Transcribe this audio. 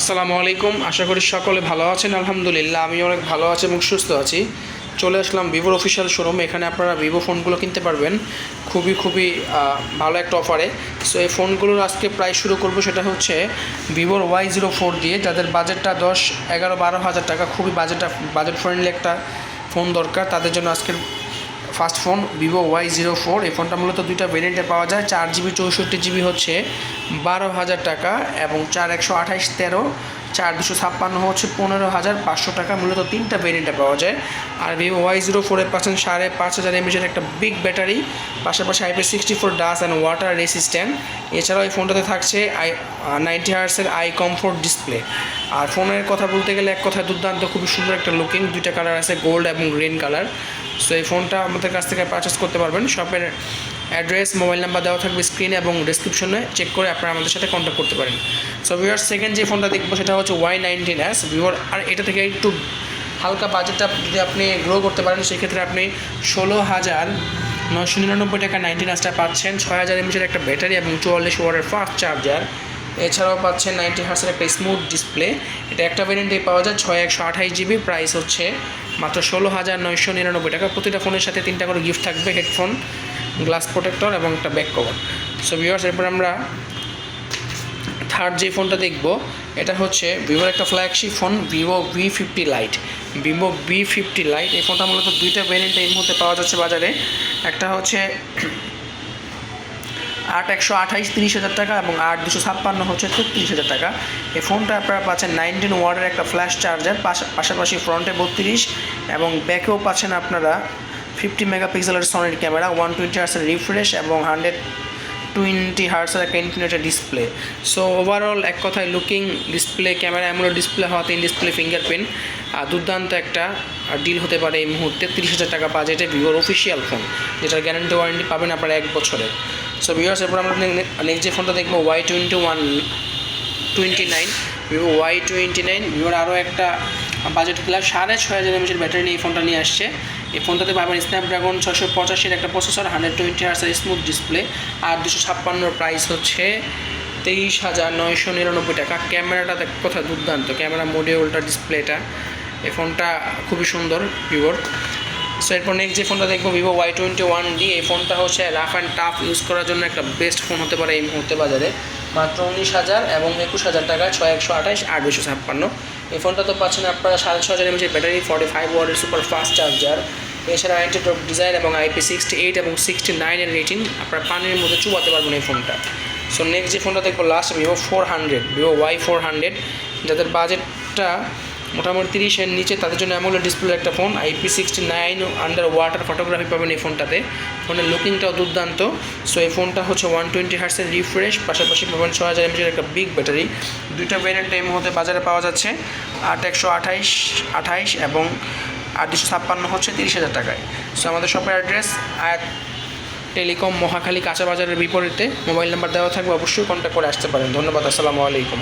আসসালামু আলাইকুম। আশা করি সকলে ভালো আছেন। আলহামদুলিল্লাহ আমি অনেক ভালো আছি এবং সুস্থ আছি। চলে আসলাম ভিভোর অফিসিয়াল শোরুম এখানে আপনারা ভিভো ফোনগুলো কিনতে পারবেন। খুবই খুবই ভালো একটা অফারে সো এই ফোনগুলোর আজকে প্রাইস শুরু করব সেটা হচ্ছে ভিভোর ওয়াই জিরো ফোর দিয়ে। যাদের বাজেটটা দশ, এগারো, বারো হাজার টাকা, খুবই বাজেটটা বাজেট ফ্রেন্ডলি একটা ফোন দরকার। তাদের জন্য আজকের first phone, Vivo Y zero four, এই ফোনটা মূলত দুইটা ভেরিয়েন্টে পাওয়া যায়। চার জিবি, চৌষট্টি জিবি হচ্ছে বারো হাজার টাকা এবং চার একশো আঠাইশ তেরো, চার দুশো ছাপ্পান্ন হচ্ছে পনেরো হাজার পাঁচশো টাকা, মূলত তিনটা ভেরিয়েন্টে পাওয়া যায়। আর ভিভো ওয়াই জিরো ফোরের পাচ্ছেন সাড়ে পাঁচ হাজার এমএচের একটা বিগ ব্যাটারি পাশাপাশি IP sixty four dust and water resistant. এছাড়াও এই ফোনটাতে থাকছে আই নাইনটি হার্সের আই কমফোর্ট ডিসপ্লে আর ফোনের কথা বলতে গেলে এক কথায় দুর্দান্ত, খুবই সুন্দর একটা লুকিং দুইটা কালার আছে গোল্ড এবং গ্রিন কালার সো এই ফোনটা আমাদের কাছ থেকে পারচেস করতে পারবেন। শপের অ্যাড্রেস মোবাইল নাম্বার দেওয়া থাকবে স্ক্রিনে এবং ডিসক্রিপশনে চেক করে আপনারা আমাদের সাথে কন্ট্যাক্ট করতে পারেন। সো ভিওর সেকেন্ড যে ফোনটা দেখব সেটা হচ্ছে ওয়াই নাইনটিন এস ভিওর আর এটা থেকে একটু হালকা বাজেটটা যদি আপনি গ্রো করতে পারেন, সেক্ষেত্রে আপনি ষোলো হাজার নশো নিরানব্বই টাকা নাইনটিন এসটা পাচ্ছেন। ছয় হাজার এমএচের একটা ব্যাটারি এবং চুয়াল্লিশ ওয়াটের ফাস্ট চার্জার এছাড়াও পাচ্ছেন নাইনটি হার্সের একটা স্মুথ ডিসপ্লে এটা একটা ভ্যারিয়েন্টেই পাওয়া যায়, ছয় একশো আঠাশ জিবি প্রাইস হচ্ছে মাত্র ষোলো হাজার নয়শো নিরানব্বই টাকা। প্রতিটা ফোনের সাথে তিনটা করে গিফট থাকবে হেডফোন গ্লাস প্রোটেক্টর এবং একটা ব্যাক কভার সো ভিউয়ার্স এরপর আমরা থার্ড যে ফোনটা দেখব, এটা হচ্ছে ভিভোর একটা flagship phone Vivo V fifty lite Vivo V fifty lite এই ফোনটা মূলত দুইটা ভ্যারিয়েন্টে এই মুহূর্তে পাওয়া যাচ্ছে বাজারে। একটা হচ্ছে আট একশো আঠাইশ, তিরিশ হাজার টাকা এবং আট দুশো ছাপ্পান্ন হচ্ছে তেত্রিশ হাজার টাকা। এই ফোনটা আপনারা পাচ্ছেন নাইনটিন ওয়ার্ডের একটা ফ্ল্যাশ চার্জার পাশাপাশি ফ্রন্টে বত্রিশ এবং ব্যাকেও পাচ্ছেন আপনারা ফিফটি মেগাপিক্সেলের সনির ক্যামেরা, ওয়ান টোয়েন্টি হার্সের রিফ্রেশ এবং হান্ড্রেড টোয়েন্টি হার্সের একটা ইনফিনিটের ডিসপ্লে। সো ওভারঅল এক কথায় লুকিং ডিসপ্লে ক্যামেরা এমন ডিসপ্লে হওয়াতে ইন ডিসপ্লে ফিঙ্গারপ্রিন্ট আর দুর্দান্ত একটা ডিল হতে পারে এই মুহূর্তে তিরিশ হাজার টাকা বাজেটে ভিভোর অফিসিয়াল ফোন যেটার গ্যারান্টি ওয়ারেন্টি পাবেন আপনারা এক বছরের সো ভিউয়ার্স এরপর আমরা নেক্সট যে ফোনটা দেখব Y twenty one twenty nine Vivo Y twenty nine ভিভোর আরও একটা বাজেট প্লাস সাড়ে ছয় হাজার এমএচের ব্যাটারি নিয়ে এই ফোনটা নিয়ে আসছে। এই ফোনটাতে পাবেন স্ন্যাপড্রাগন ছশো পঁচাশির একটা প্রসেসর হান্ড্রেড টোয়েন্টি হার্সের স্মুথ ডিসপ্লে আর দুশো ছাপ্পান্নর প্রাইস হচ্ছে তেইশ হাজার নয়শো নিরানব্বই টাকা। ক্যামেরাটা দেখ কথা দুর্দান্ত। ক্যামেরা মডিউলটা ডিসপ্লেটা এই ফোনটা খুবই সুন্দর ভিভোর সো এরপর নেক্সট যে ফোনটা দেখব Vivo Y twenty one D এই ফোনটা হচ্ছে রাফ অ্যান্ড টাফ ইউজ করার জন্য একটা বেস্ট ফোন হতে পারে এই মুহূর্তে বাজারে। মাত্র উনিশ হাজার এবং একুশ হাজার টাকায় ছয় একশো আঠাশ আট দুশো ছাপ্পান্ন। এই ফোনটা তো পাচ্ছেন আপনারা সাড়ে ছ হাজার এমএচের ব্যাটারি ফর্টি ফাইভ ওয়ার্ডের সুপার ফাস্ট চার্জার এছাড়া নাইনটি টপ ডিজাইন এবং আইপি সিক্সটি এইট এবং সিক্সটি নাইনের রেটিং আপনারা পানির মধ্যে চুবাতে পারবেন এই ফোনটা। সো নেক্সট যে ফোনটা দেখব last Vivo four hundred Vivo Y four hundred যাদের বাজেটটা মোটামুটি তিরিশের নিচে তাদের জন্য অ্যামোলেড ডিসপ্লে একটা phone IP sixty nine under water photography পাবেন এই ফোনটাতে ফোনের লুকিংটাও দুর্দান্ত। সো এই ফোনটা হচ্ছে ওয়ান টোয়েন্টি হার্সের রিফ্রেশ পাশাপাশি পাবেন ছয় হাজার এমএচের একটা বিগ ব্যাটারি দুইটা ভ্যারিয়েন্ট এই মুহূর্তে বাজারে পাওয়া যাচ্ছে। আট একশো আঠাইশ আঠাইশ এবং আট দুশো ছাপ্পান্ন হচ্ছে তিরিশ হাজার টাকায়। সো আমাদের শপের অ্যাড্রেস আয়াত টেলিকম মহাখালী কাঁচা বাজারের বিপরীতে। মোবাইল নাম্বার দেওয়া থাকবে, অবশ্যই কন্ট্যাক্ট করে আসতে পারেন। ধন্যবাদ, আসসালামু আলাইকুম।